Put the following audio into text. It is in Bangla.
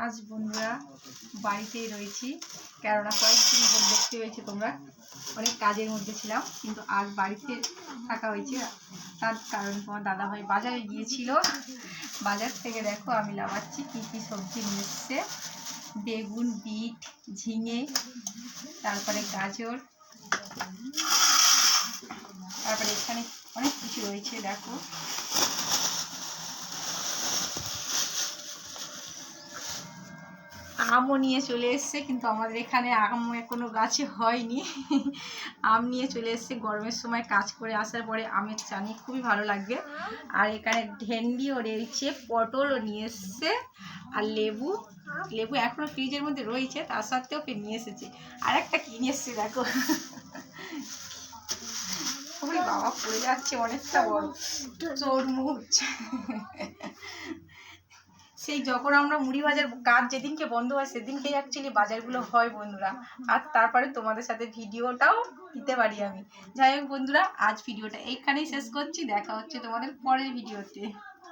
আজ বন্ধুরা বাড়িতেই রয়েছি। কেননা কয়েকদিন ধরে দেখতে হয়েছে তোমরা, অনেক কাজের মধ্যে ছিলাম, কিন্তু আজ বাড়িতে থাকা হয়েছে। তার কারণ তোমার দাদাভাই বাজারে গিয়েছিল। বাজার থেকে দেখো আমি লাগাচ্ছি কী কী সবজি নিয়ে এসছে। বেগুন, বিট, ঝিঙে, তারপরে গাজর, তারপরে এখানে অনেক কিছু রয়েছে, দেখো। আমও নিয়ে চলে এসছে, কিন্তু আমাদের এখানে আম কোনো গাছে হয়নি। আম নিয়ে চলে এসছে, গরমের সময় কাজ করে আসার পরে আমের চানি খুবই ভালো লাগবে। আর এখানে ভেন্ডিও রয়েছে পটলও নিয়ে এসছে, আর লেবু। লেবু এখনও ফ্রিজের মধ্যে রয়েছে, তার সত্ত্বেও ওকে নিয়ে এসেছে। আর একটা কিনে এসছে দেখো। বাবা, পড়ে যাচ্ছে অনেকটা বড়। তরমুজ সেই যখন আমরা মুড়ি ভাজার কাজ যেদিনকে বন্ধ হয়, সেদিনকে অ্যাকচুয়ালি বাজারগুলো হয় বন্ধুরা। আর তারপরে তোমাদের সাথে ভিডিওটাও দিতে পারি আমি। যাই হোক বন্ধুরা, আজ ভিডিওটা এইখানেই শেষ করছি। দেখা হচ্ছে তোমাদের পরের ভিডিওতে।